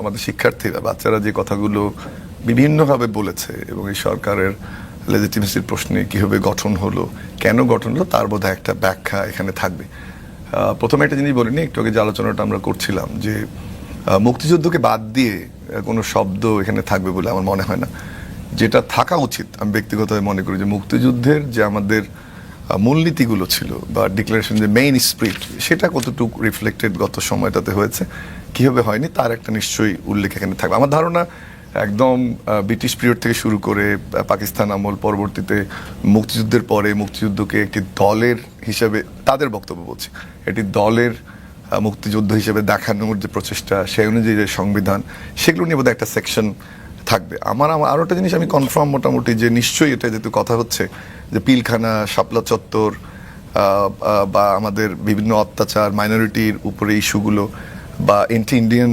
আমাদের শিক্ষার্থীরা, বাচ্চারা যে কথাগুলো বিভিন্নভাবে বলেছে এবং এই সরকারের লেজিটিমেসির প্রশ্নে কীভাবে গঠন হলো, কেন গঠন হলো, তার বোধহয় একটা ব্যাখ্যা এখানে থাকবে। প্রথমে একটা জিনিস বলিনি, একটু আগে যে আলোচনাটা আমরা করছিলাম যে মুক্তিযুদ্ধকে বাদ দিয়ে কোনো শব্দ এখানে থাকবে বলে আমার মনে হয় না। যেটা থাকা উচিত, আমি ব্যক্তিগতভাবে মনে করি যে মুক্তিযুদ্ধের যে আমাদের মূলনীতিগুলো ছিল বা ডিক্লারেশন যে মেইন স্প্রিট সেটা কতটুকু রিফ্লেক্টেড গত সময়টাতে হয়েছে, কীভাবে হয়নি, তার একটা নিশ্চয়ই উল্লেখ এখানে থাকবে। আমার ধারণা একদম ব্রিটিশ পিরিয়ড থেকে শুরু করে পাকিস্তান আমল পরবর্তীতে মুক্তিযুদ্ধের পরে মুক্তিযুদ্ধকে একটি দলের হিসাবে, তাদের বক্তব্য বলছি, এটি দলের মুক্তিযুদ্ধ হিসেবে দেখানোর যে প্রচেষ্টা, সেই অনুযায়ী যে সংবিধান, সেগুলো নিয়ে বোধহয় একটা সেকশন থাকবে। আমার আমার আরও একটা জিনিস আমি কনফার্ম মোটামুটি যে নিশ্চয়ই এটা যেহেতু কথা হচ্ছে, যে পিলখানা, শাপলা চত্বর বা আমাদের বিভিন্ন অত্যাচার মাইনরিটির উপরে ইস্যুগুলো বা এন্টি ইন্ডিয়ান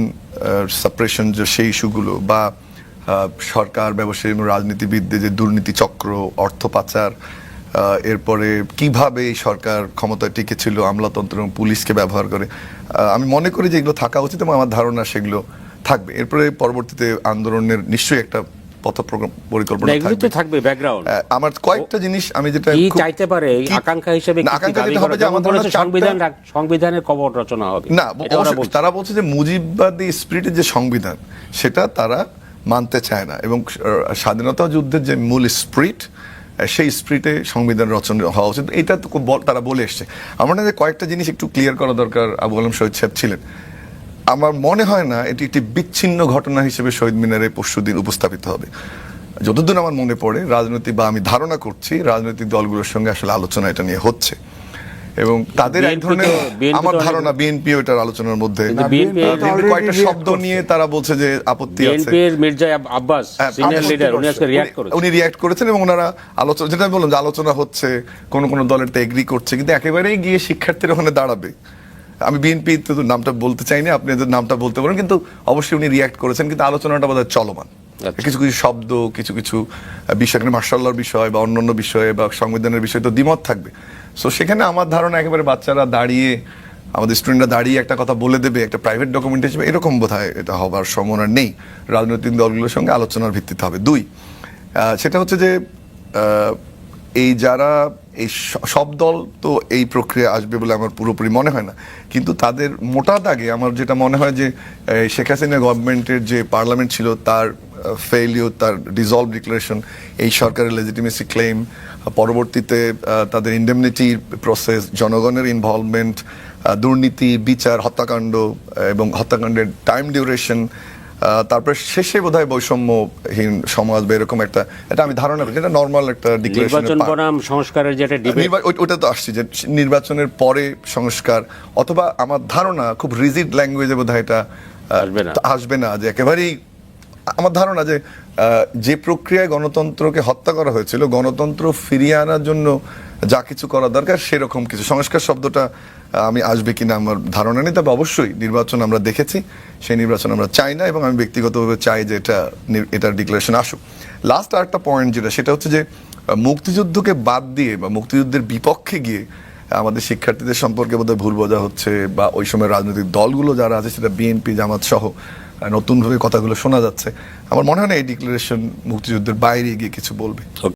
সাপ্রেশন যে সেই ইস্যুগুলো বা সরকার, ব্যবসায়ী এবং রাজনীতিবিদদের যে দুর্নীতি চক্র, অর্থ পাচার এরপরে কীভাবে এই সরকার ক্ষমতায় টিকেছিল আমলাতন্ত্র এবং পুলিশকে ব্যবহার করে আমি মনে করি যে এগুলো থাকা উচিত এবং আমার ধারণা সেগুলো থাকবে। এরপরে পরবর্তীতে আন্দোলনের নিশ্চয়ই একটা পথ প্রোগ্রাম পরিকল্পনা থাকবে। থাকবে ব্যাকগ্রাউন্ড আমার কয়েকটা জিনিস আমি যেটা কি চাইতে পারে আকাঙ্ক্ষা হিসেবে আকাঙ্ক্ষা যেটা হবে যে বলেছে সংবিধান সংবিধানের কবর রচনা হবে। না। তারা বলছে যে মুজিববাদী স্পিরিটের যে সংবিধান সেটা তারা মানতে চায় না এবং স্বাধীনতা যুদ্ধের যে মূল স্পিরিট সেই স্পিরিটে সংবিধান রচনা হওয়া উচিত। এটা তো তারা বলে এসছে। আমার মনে যে কয়েকটা জিনিস একটু ক্লিয়ার করা দরকার আবু আলম শহীদ সাহেব ছিলেন। আমার মনে হয় না এটি একটি বিচ্ছিন্ন ঘটনা হিসেবে শহীদ মিনারে পরশু দিন উপস্থাপিত হবে। যতদূর আমার মনে পড়ে রাজনৈতিক বা আমি ধারণা করছি রাজনৈতিক দলগুলোর সঙ্গে আসলে আলোচনা এটা নিয়ে হচ্ছে। এবং তাদের এক ধরনের আমার ধারণা বিএনপি ওইটার আলোচনার মধ্যে। কয়েকটা শব্দ নিয়ে তারা বলছে যে আপত্তি আছে। মির্জা আব্বাস হ্যাঁ, সিনিয়র লিডার উনি। আজকে করেছেন উনি করেছেন এবং ওনারা আলোচনা যেটা বললাম যে আলোচনা হচ্ছে কোন কোন দলের তো এগ্রি করছে কিন্তু একেবারেই গিয়ে শিক্ষার্থীরা ওখানে দাঁড়াবে। আমি বিএনপি তো নামটা বলতে চাইনি আপনি এদের নামটা বলতে পারেন কিন্তু অবশ্যই উনি রিয়াক্ট করেছেন কিন্তু আলোচনাটা বোধহয় চলমান। আচ্ছা। কিছু কিছু শব্দ কিছু কিছু বিষয় মার্শাল্লার বিষয় বা অন্যান্য বিষয়ে বা সংবিধানের বিষয়ে তো দ্বিমত থাকবে। সো সেখানে আমার ধারণা একেবারে বাচ্চারা দাঁড়িয়ে আমাদের স্টুডেন্টরা দাঁড়িয়ে একটা কথা বলে দেবে একটা প্রাইভেট ডকুমেন্ট হিসেবে এরকম বোধ এটা হবার সম্ভাবনা নেই। রাজনৈতিক দলগুলোর সঙ্গে আলোচনার ভিত্তিতে হবে। দুই সেটা হচ্ছে যে এই যারা এই সব দল তো এই প্রক্রিয়া আসবে বলে আমার পুরোপুরি মনে হয় না। কিন্তু তাদের মোটা দাগে আমার যেটা মনে হয় যে শেখ হাসিনা গভর্নমেন্টের যে পার্লামেন্ট ছিল, তার ফেইলিওর তার ডিজলভ ডিক্লারেশন এই সরকারের লেজিটিমেসি ক্লেম পরবর্তীতে তাদের ইন্ডেমনিটি প্রসেস জনগণের ইনভলভমেন্ট দুর্নীতি, বিচার, হত্যাকাণ্ড, এবং হত্যাকাণ্ডের টাইম ডিউরেশন তারপরে শেষে বোধহয় বৈষম্যহীন সমাজ বা এরকম একটা এটা আমি ধারণা করি এটা নর্মাল একটা নির্বাচন বনাম সংস্কারের যেটা ওটা তো আসছে যে নির্বাচনের পরে সংস্কার অথবা আমার ধারণা খুব রিজিড ল্যাঙ্গুয়েজে বোধ হয় এটা আসবে না। আসবে না যে একেবারেই আমার ধারণা যে আহ, যে প্রক্রিয়ায় গণতন্ত্রকে হত্যা করা হয়েছিল গণতন্ত্র ফিরিয়ে আনার জন্য যা কিছু করা দরকার, সেরকম কিছু। সংস্কার শব্দটা আমি আসবে কিনা আমার ধারণা নেই, তবে অবশ্যই নির্বাচন আমরা দেখেছি। সেই নির্বাচন আমরা চাই না, এবং আমি ব্যক্তিগতভাবে চাই যে এটা এটার ডিক্লারেশন আসুক। লাস্ট আরেকটা পয়েন্ট যেটা, সেটা হচ্ছে যে মুক্তিযুদ্ধকে বাদ দিয়ে বা মুক্তিযুদ্ধের বিপক্ষে গিয়ে আমাদের শিক্ষার্থীদের সম্পর্কে বোধহয় ভুল বোঝা হচ্ছে, বা ওই সময় রাজনৈতিক দলগুলো যারা আছে, সেটা বিএনপি জামাত সহ নতুনভাবে কথাগুলো শোনা যাচ্ছে। আমার মনে হয় না এই ডিক্লারেশন মুক্তিযুদ্ধের বাইরে গিয়ে কিছু বলবে।